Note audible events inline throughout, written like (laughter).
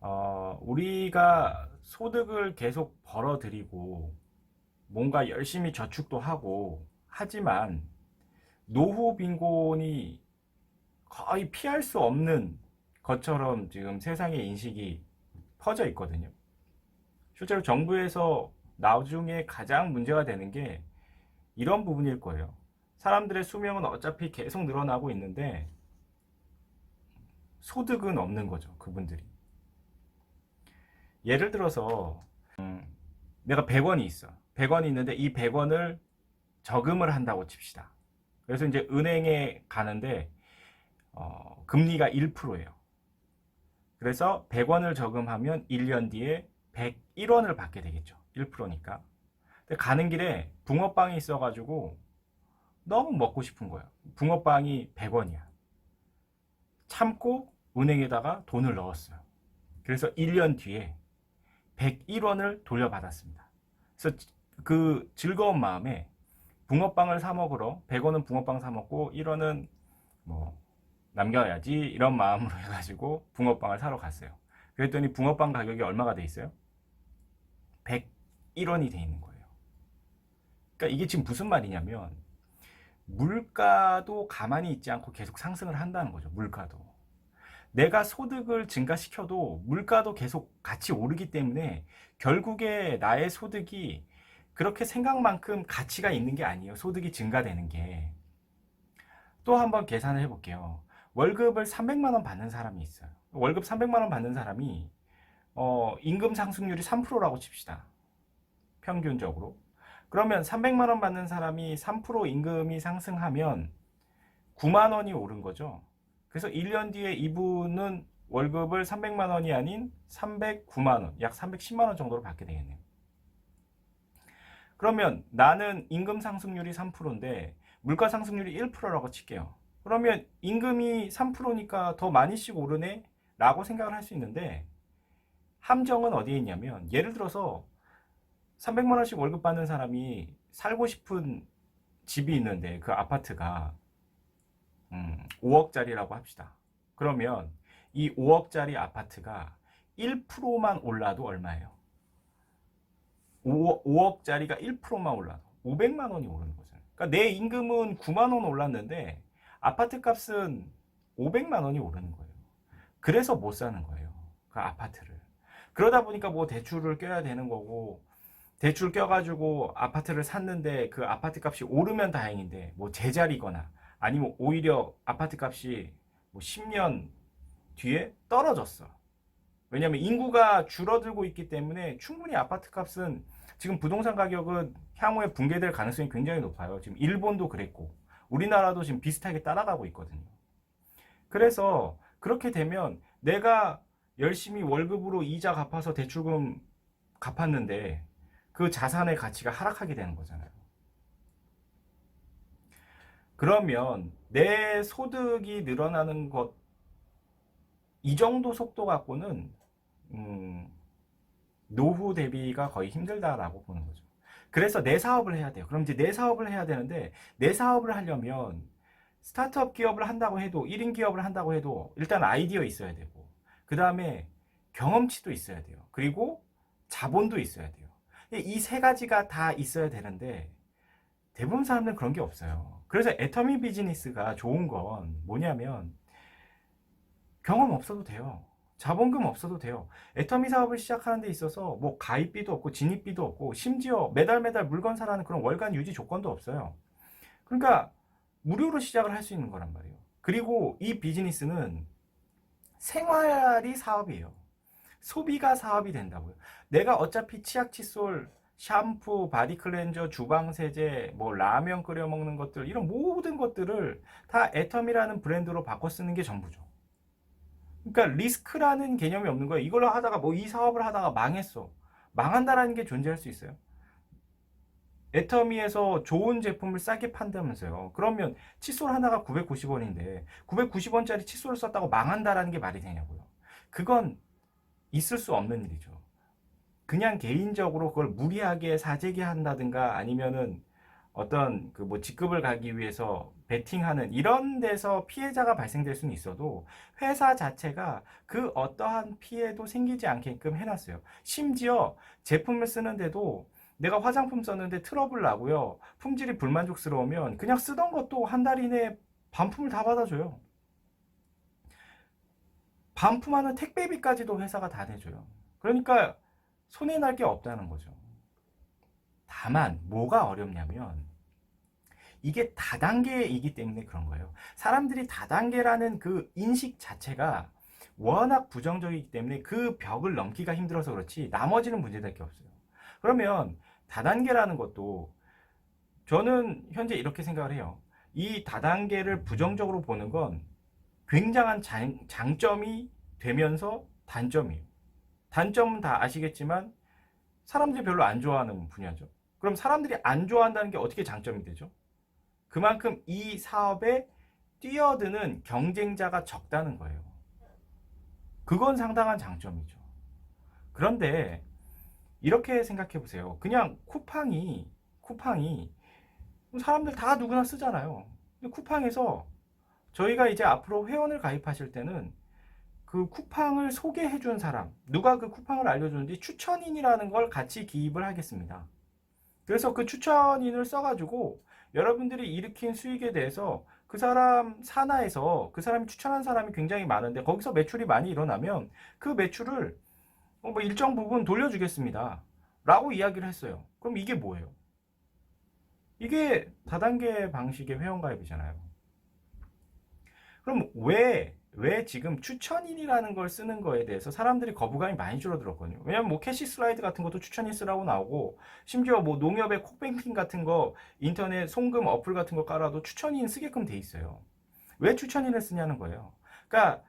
어, 우리가 소득을 계속 벌어들이고 뭔가 열심히 저축도 하고 하지만 노후 빈곤이 거의 피할 수 없는 것처럼 지금 세상의 인식이 퍼져 있거든요. 실제로 정부에서 나중에 가장 문제가 되는 게 이런 부분일 거예요. 사람들의 수명은 어차피 계속 늘어나고 있는데 소득은 없는 거죠. 그분들이. 예를 들어서 음, 내가 100원이 있어. 100원이 있는데 이 100원을 저금을 한다고 칩시다. 그래서 이제 은행에 가는데 어, 금리가 1%예요. 그래서 100원을 저금하면 1년 뒤에 101원을 받게 되겠죠. 1%니까. 근데 가는 길에 붕어빵이 있어가지고 너무 먹고 싶은 거예요. 붕어빵이 100원이야. 참고 은행에다가 돈을 넣었어요. 그래서 1년 뒤에 101원을 돌려받았습니다. 그래서 그 즐거운 마음에 붕어빵을 사 먹으러 100원은 붕어빵 사 먹고 1원은 뭐 남겨야지 이런 마음으로 (laughs) 해가지고 붕어빵을 사러 갔어요. 그랬더니 붕어빵 가격이 얼마가 돼 있어요? 101원이 돼 있는 거예요. 그러니까 이게 지금 무슨 말이냐면 물가도 가만히 있지 않고 계속 상승을 한다는 거죠. 물가도. 내가 소득을 증가시켜도 물가도 계속 같이 오르기 때문에 결국에 나의 소득이 그렇게 생각만큼 가치가 있는 게 아니에요. 소득이 증가되는 게. 또 한번 계산을 해볼게요. 월급을 300만 원 받는 사람이 있어요. 월급 300만 원 받는 사람이 어, 임금 상승률이 3%라고 칩시다. 평균적으로. 그러면 300만 원 받는 사람이 3% 임금이 상승하면 9만 원이 오른 거죠. 그래서 1년 뒤에 이분은 월급을 300만 원이 아닌 309만 원, 약 310만 원 정도로 받게 되겠네요. 그러면 나는 임금 상승률이 3%인데 물가 상승률이 1%라고 칠게요. 그러면 임금이 3%니까 더 많이씩 오르네? 라고 생각을 할 수 있는데 함정은 어디에 있냐면 예를 들어서 300만 원씩 월급 받는 사람이 살고 싶은 집이 있는데 그 아파트가 음, 5억짜리라고 합시다. 그러면 이 5억짜리 아파트가 1%만 올라도 얼마예요? 5, 5억짜리가 1%만 올라도 500만 원이 오르는 거잖아요. 그러니까 내 임금은 9만 원 올랐는데 아파트 값은 500만 원이 오르는 거예요. 그래서 못 사는 거예요. 그 아파트를. 그러다 보니까 뭐 대출을 껴야 되는 거고 대출 껴가지고 아파트를 샀는데 그 아파트 값이 오르면 다행인데 뭐 제자리거나 아니면 오히려 아파트 값이 뭐 10년 뒤에 떨어졌어. 왜냐하면 인구가 줄어들고 있기 때문에 충분히 아파트 값은 지금 부동산 가격은 향후에 붕괴될 가능성이 굉장히 높아요. 지금 일본도 그랬고 우리나라도 지금 비슷하게 따라가고 있거든요. 그래서 그렇게 되면 내가 열심히 월급으로 이자 갚아서 대출금 갚았는데 그 자산의 가치가 하락하게 되는 거잖아요. 그러면 내 소득이 늘어나는 것, 이 정도 속도 갖고는, 음, 노후 대비가 거의 힘들다라고 보는 거죠. 그래서 내 사업을 해야 돼요. 그럼 이제 내 사업을 해야 되는데, 내 사업을 하려면 스타트업 기업을 한다고 해도, 1인 기업을 한다고 해도 일단 아이디어 있어야 되고, 그 다음에 경험치도 있어야 돼요. 그리고 자본도 있어야 돼요. 이 세 가지가 다 있어야 되는데, 대부분 사람들은 그런 게 없어요. 그래서 애터미 비즈니스가 좋은 건 뭐냐면 경험 없어도 돼요. 자본금 없어도 돼요. 애터미 사업을 시작하는 데 있어서 뭐 가입비도 없고 진입비도 없고 심지어 매달 매달 물건 사라는 그런 월간 유지 조건도 없어요. 그러니까 무료로 시작을 할 수 있는 거란 말이에요. 그리고 이 비즈니스는 생활이 사업이에요. 소비가 사업이 된다고요. 내가 어차피 치약 칫솔 샴푸, 바디 클렌저, 주방 세제, 뭐 라면 끓여 먹는 것들 이런 모든 것들을 다 애텀이라는 브랜드로 바꿔 쓰는 게 전부죠. 그러니까 리스크라는 개념이 없는 거예요. 이걸로 하다가 뭐 이 사업을 하다가 망했어. 망한다라는 게 존재할 수 있어요. 애터미에서 좋은 제품을 싸게 판다면서요. 그러면 칫솔 하나가 990원인데 990원짜리 칫솔을 썼다고 망한다라는 게 말이 되냐고요. 그건 있을 수 없는 일이죠. 그냥 개인적으로 그걸 무리하게 사재기 한다든가 아니면은 어떤 그 뭐 직급을 가기 위해서 베팅하는 이런 데서 피해자가 발생될 수는 있어도 회사 자체가 그 어떠한 피해도 생기지 않게끔 해놨어요. 심지어 제품을 쓰는데도 내가 화장품 썼는데 트러블 나고요. 품질이 불만족스러우면 그냥 쓰던 것도 한 달 이내에 반품을 다 받아줘요. 반품하는 택배비까지도 회사가 다 내줘요. 그러니까 손해 날 게 없다는 거죠. 다만 뭐가 어렵냐면 이게 다단계이기 때문에 그런 거예요. 사람들이 다단계라는 그 인식 자체가 워낙 부정적이기 때문에 그 벽을 넘기가 힘들어서 그렇지 나머지는 문제될 게 없어요. 그러면 다단계라는 것도 저는 현재 이렇게 생각을 해요. 이 다단계를 부정적으로 보는 건 굉장한 장, 장점이 되면서 단점이에요. 단점은 다 아시겠지만 사람들이 별로 안 좋아하는 분야죠. 그럼 사람들이 안 좋아한다는 게 어떻게 장점이 되죠? 그만큼 이 사업에 뛰어드는 경쟁자가 적다는 거예요. 그건 상당한 장점이죠. 그런데 이렇게 생각해 보세요. 그냥 쿠팡이 쿠팡이 사람들 다 누구나 쓰잖아요. 쿠팡에서 저희가 이제 앞으로 회원을 가입하실 때는 그 쿠팡을 소개해 준 사람, 누가 그 쿠팡을 알려주는지 추천인이라는 걸 같이 기입을 하겠습니다. 그래서 그 추천인을 써가지고 여러분들이 일으킨 수익에 대해서 그 사람 산하에서 그 사람이 추천한 사람이 굉장히 많은데 거기서 매출이 많이 일어나면 그 매출을 어, 뭐 일정 부분 돌려주겠습니다. 라고 이야기를 했어요. 그럼 이게 뭐예요? 이게 다단계 방식의 회원가입이잖아요. 그럼 왜, 왜 지금 추천인이라는 걸 쓰는 거에 대해서 사람들이 거부감이 많이 줄어들었거든요. 왜냐면 뭐 캐시 슬라이드 같은 것도 추천인 쓰라고 나오고, 심지어 뭐 농협의 콕뱅킹 같은 거, 인터넷 송금 어플 같은 거 깔아도 추천인 쓰게끔 돼 있어요. 왜 추천인을 쓰냐는 거예요. 그러니까,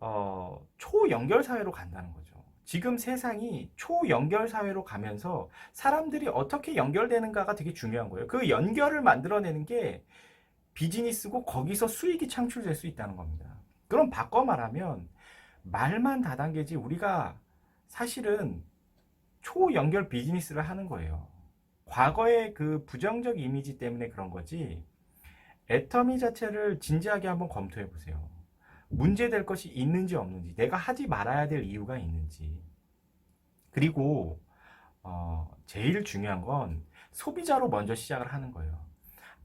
어, 초연결 사회로 간다는 거죠. 지금 세상이 초연결 사회로 가면서 사람들이 어떻게 연결되는가가 되게 중요한 거예요. 그 연결을 만들어내는 게 비즈니스고 거기서 수익이 창출될 수 있다는 겁니다. 그럼 바꿔 말하면 말만 다단계지 우리가 사실은 초연결 비즈니스를 하는 거예요. 과거의 그 부정적 이미지 때문에 그런 거지 애터미 자체를 진지하게 한번 검토해 보세요. 문제될 것이 있는지 없는지, 내가 하지 말아야 될 이유가 있는지. 그리고 어, 제일 중요한 건 소비자로 먼저 시작을 하는 거예요.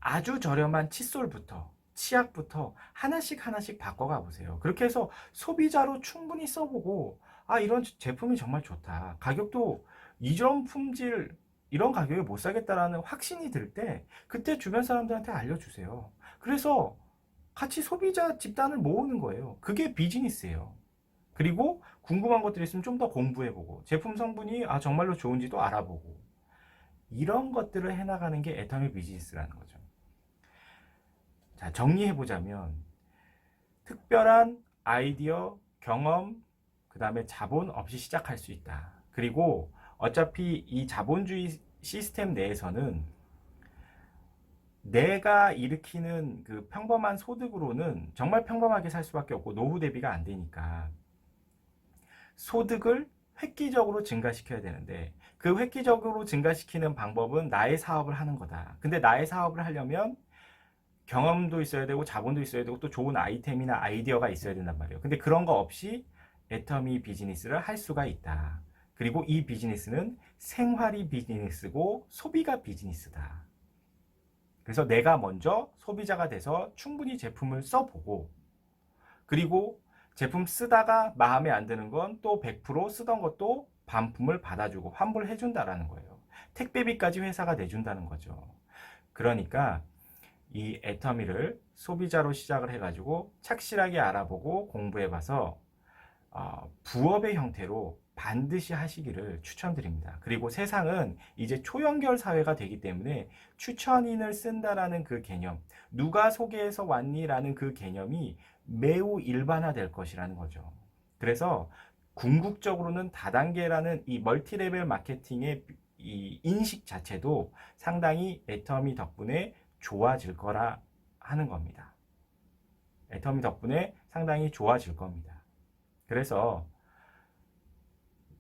아주 저렴한 칫솔부터 치약부터 하나씩 하나씩 바꿔가 보세요. 그렇게 해서 소비자로 충분히 써보고 아 이런 제품이 정말 좋다. 가격도 이런 품질 이런 가격에 못 사겠다라는 확신이 들 때 그때 주변 사람들한테 알려주세요. 그래서 같이 소비자 집단을 모으는 거예요. 그게 비즈니스예요. 그리고 궁금한 것들이 있으면 좀 더 공부해보고 제품 성분이 아 정말로 좋은지도 알아보고 이런 것들을 해나가는 게 애터미 비즈니스라는 거죠. 자 정리해보자면 특별한 아이디어, 경험, 그 다음에 자본 없이 시작할 수 있다. 그리고 어차피 이 자본주의 시스템 내에서는 내가 일으키는 그 평범한 소득으로는 정말 평범하게 살 수밖에 없고 노후 대비가 안 되니까 소득을 획기적으로 증가시켜야 되는데 그 획기적으로 증가시키는 방법은 나의 사업을 하는 거다. 근데 나의 사업을 하려면 경험도 있어야 되고 자본도 있어야 되고 또 좋은 아이템이나 아이디어가 있어야 된단 말이에요. 근데 그런 거 없이 애터미 비즈니스를 할 수가 있다. 그리고 이 비즈니스는 생활이 비즈니스고 소비가 비즈니스다. 그래서 내가 먼저 소비자가 돼서 충분히 제품을 써보고 그리고 제품 쓰다가 마음에 안 드는 건 또 100% 쓰던 것도 반품을 받아주고 환불해 준다라는 거예요. 택배비까지 회사가 내준다는 거죠. 그러니까 이 애터미를 소비자로 시작을 해가지고 착실하게 알아보고 공부해봐서 어, 부업의 형태로 반드시 하시기를 추천드립니다. 그리고 세상은 이제 초연결 사회가 되기 때문에 추천인을 쓴다라는 그 개념, 누가 소개해서 왔니라는 그 개념이 매우 일반화될 것이라는 거죠. 그래서 궁극적으로는 다단계라는 이 멀티레벨 마케팅의 이 인식 자체도 상당히 애터미 덕분에 좋아질 거라 하는 겁니다. 애터미 덕분에 상당히 좋아질 겁니다. 그래서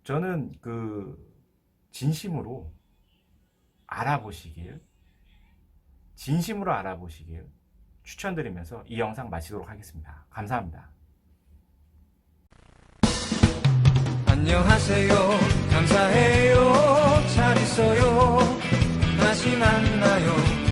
저는 그 진심으로 알아보시길 진심으로 알아보시길 추천드리면서 이 영상 마치도록 하겠습니다. 감사합니다. 안녕하세요. 감사해요. 잘 있어요. 다시 만나요.